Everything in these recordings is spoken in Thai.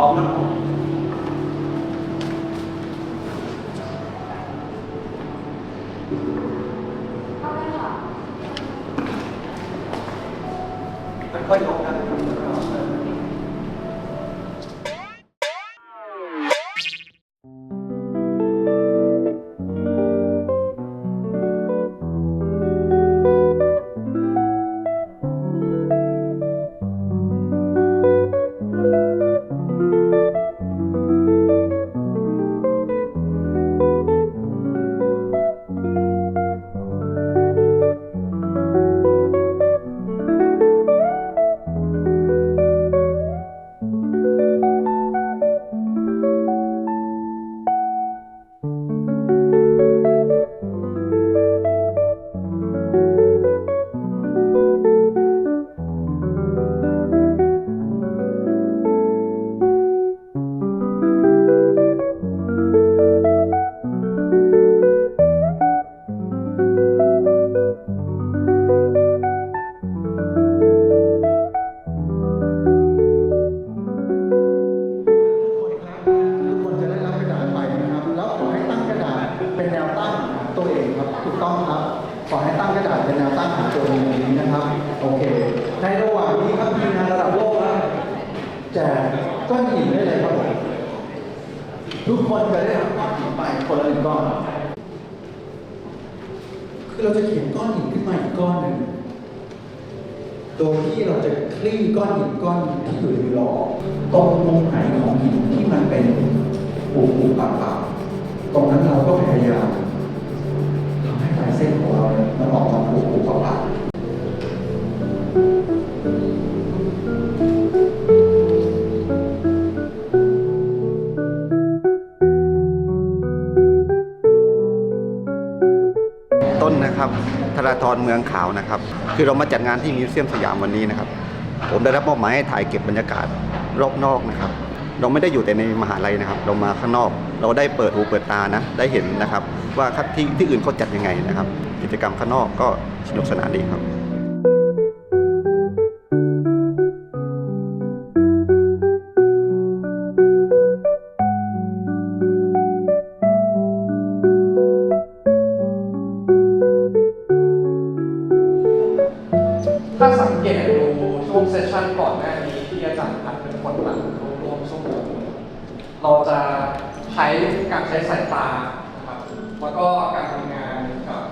อ ขอให้ตั้งกระดาษเป็นแนวตั้งหาตัวเองนี้นะครับ โอเค ในระหว่างนี้ครับทีมงานระดับโลกครับแจกก้อนหินได้เลยครับผมทุกคนจะได้รับก้อนหินไปคนละหนึ่งก้อน คือเราจะเขียนก้อนหินขึ้นมาอีกก้อนหนึ่งโดยที่เราจะคลี่ก้อนหินก้อนที่อยู่ในมือตรงมุมไหนของหินที่มันเป็นปูปูปากปากตรงนั้นเราก็พยายาม นะครับธราธรเมืองขาวนะครับ คือเรามาจัดงานที่มิวเซียมสยามวันนี้นะครับ ผมได้รับมอบหมายให้ถ่ายเก็บบรรยากาศรอบนอกนะครับ เราไม่ได้อยู่แต่ในมหาลัยนะครับ เรามาข้างนอก เราได้เปิดหูเปิดตานะ ได้เห็นนะครับ ว่าที่ที่อื่นเขาจัดยังไงนะครับ กิจกรรมข้างนอกก็สนุกสนานดีครับ นก่อนหน้านี้ที่อาจารย์พัดเป็นคนหลังรวมชั่วโมงเราจะใช้การใช้สายตานะครับแล้วก็การทำงานกับ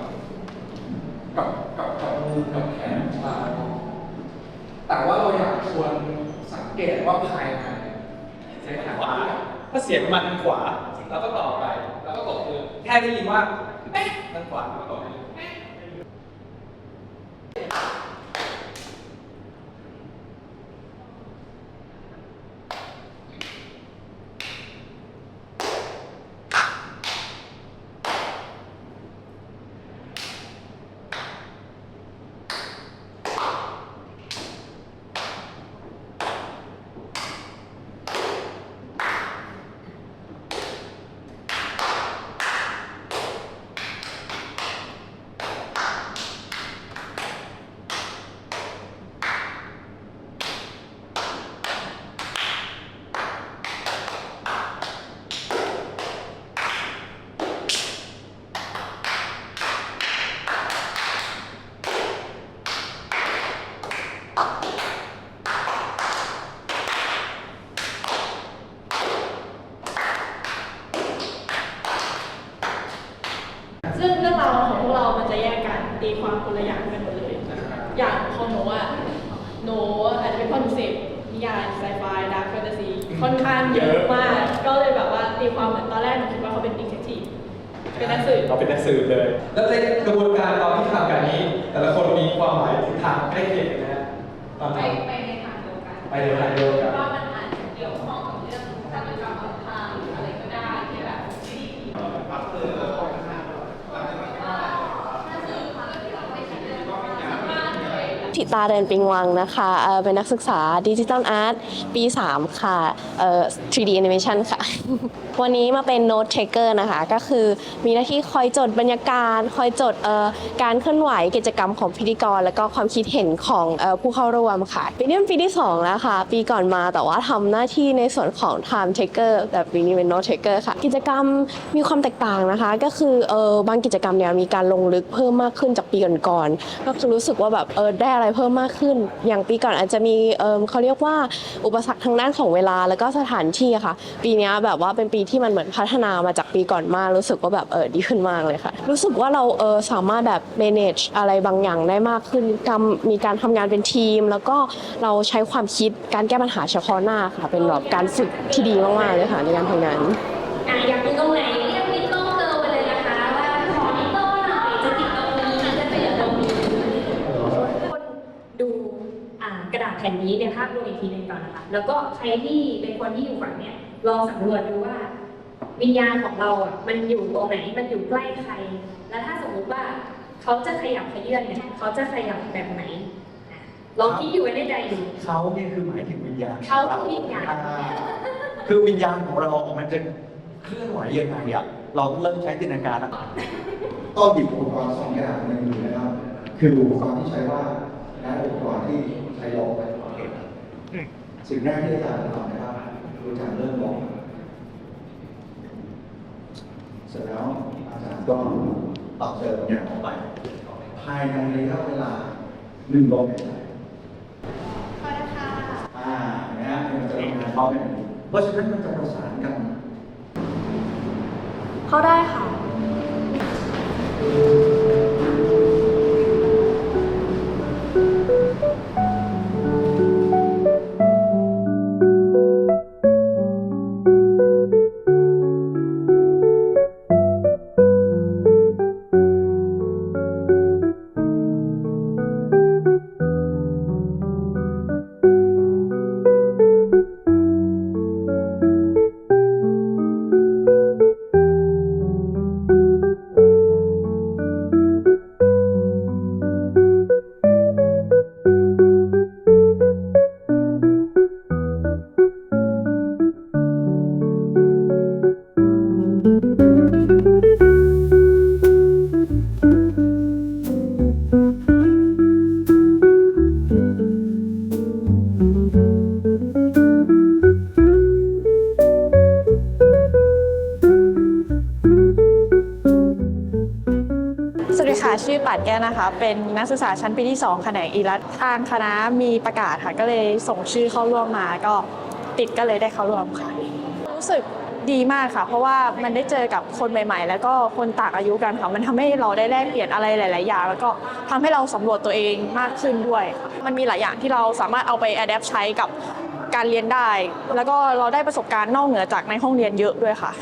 กับกับกับมือกับแขนของเราแต่ว่าเราอยากชวนสังเกตว่าภายในเสียงขวาถ้าเสียงมันขวาเราก็ต่อไป แล้วก็ตบมือแค่ได้ยินว่าเอ๊ะทางขวาเราก็ตบมือ ซึ่งเรื่องราวของพวกเรามันจะแยกกัน ตีความคนละอย่างกันหมดเลย อย่างของหนูอะหนูอาจจะเป็นคนเสพนิยายไซไฟดาร์คแฟนตาซีค่อนข้างเยอะมาก ก็เลยแบบว่าตีความเหมือนตอนแรกหนูคิดว่าเขาเป็นดีเทคทีฟเป็นนักสืบเราเป็นนักสืบเลย แล้วในกระบวนการตอนที่ทำกันนี้ แต่ละคนมีความหมายทิศทางใกล้เคียงกันนะฮะตอนไปทำไปในทางเดียวกันไปในทางเดียวกัน ว่ามันอาจจะเกี่ยวข้องกับเรื่องฆาตกรรมอำพรางหรืออะไรก็ได้ที่แบบไม่ดีถ้าสื่อความที่เราไม่ใช่เรื่องสามาร ทิตาเดินปิงวังนะคะเอ่อเป็นนักศึกษาดิจิทัลอาร์ตปี 3 ค่ะเอ่อ 3D Animation ค่ะ วันนี้มาเป็น Note Taker นะคะ ก็คือมีหน้าที่คอยจดบรรยากาศ คอยจดเอ่อการเคลื่อนไหวกิจกรรมของพิธีกร แล้วก็ความคิดเห็นของเอ่อผู้เข้าร่วมค่ะ ปีนี้เป็นปีที่ 2 แล้วค่ะ ปีก่อนมาแต่ว่าทำหน้าที่ในส่วนของ Time Taker แต่ปีนี้เป็น Note Taker ค่ะ กิจกรรมมีความแตกต่างนะคะ ก็คือเออบางกิจกรรมเนี่ยมีการลงลึกเพิ่มมากขึ้นจากปีก่อนๆก็คือรู้สึกว่าแบบเออได้อะไรไรเพิ่มมากขึ้น อย่างปีก่อนอาจจะมีเออเขาเรียกว่าอุปสรรคทางด้านของเวลาแล้วก็สถานที่อะค่ะ ปีนี้แบบว่าเป็นปีที่มันเหมือนพัฒนามาจากปีก่อนมากรู้สึกว่าแบบเออดีขึ้นมากเลยค่ะ รู้สึกว่าเราเออสามารถแบบ manage อะไรบางอย่างได้มากขึ้นกำมีการทำงานเป็นทีม แล้วก็เราใช้ความคิดการแก้ปัญหาเฉพาะหน้าค่ะ เป็นแบบการฝึกที่ดีมากๆเลยค่ะในการทำงาน อะอยากดูตรงไหนเรียกนิโต้เกิร์ลไปเลยนะคะว่าขอนิโต้หน่อยจะติดตรงนี้จะติดตรงนี้ คนดูอ่า กระดาษแผ่นนี้ในภาพรวมอีกทีหนึ่งก่อนนะคะ แล้วก็ใครที่เป็นคนที่อยู่ฝั่งเนี้ยลองสำรวจดูว่า วิญญาณของเราอะมันอยู่ตรงไหนมันอยู่ใกล้ใคร แล้วถ้าสมมุติว่าเขาจะขยับขยื่นเนี่ยเขาจะขยับแบบไหนอะลองคิดอยู่ไว้ในใจดูเขาเนี่ยคือหมายถึงวิญญาณเขาคือวิญญาณอ่คือวิญญาณของเรา มันจะเคลื่อนไหวยังไงอะเราต้องเริ่มใช้จินตนาการแล้วก็หยิบอุปกรณ์สองอย่างในมือนะครับ คืออุปกรณ์ที่ใช้ว่าดและอุปกรณ์ที่ ใช้ลอกสิ่งแรกที่อาจารย์ทำนะครับคือกาจารย์เริ่มลอกเสร็จแล้วอาจารย์ก็ตัดเจอเนี่ยออกไป ภายในระยะเวลาหนึ่งลมหายใจอ่านะฮะมันจะทำงานพร้อมกันอย่างนี้เพราะฉะนั้นมันจะประสานกัน เข้าได้ค่ะ วัสดีค่ะชื่อปัดแก้นะคะ เป็นนักศึกษาชั้นปีที่ 2 แขนงอีรัฐทางคณะมีประกาศค่ะ ก็เลยส่งชื่อเข้าร่วมมา ก็ติดก็เลยได้เข้าร่วมค่ะ รู้สึกดีมากค่ะ เพราะว่ามันได้เจอกับคนใหม่ ๆ แล้วก็คนต่างอายุกันค่ะ มันทำให้เราได้แลกเปลี่ยนอะไรหลาย ๆ อย่าง แล้วก็ทำให้เราสำรวจตัวเองมากขึ้นด้วย มันมีหลายอย่างที่เราสามารถเอาไปอัดแอปใช้กับการเรียนได้ แล้วก็เราได้ประสบการณ์นอกเหนือจากในห้องเรียนเยอะด้วยค่ะ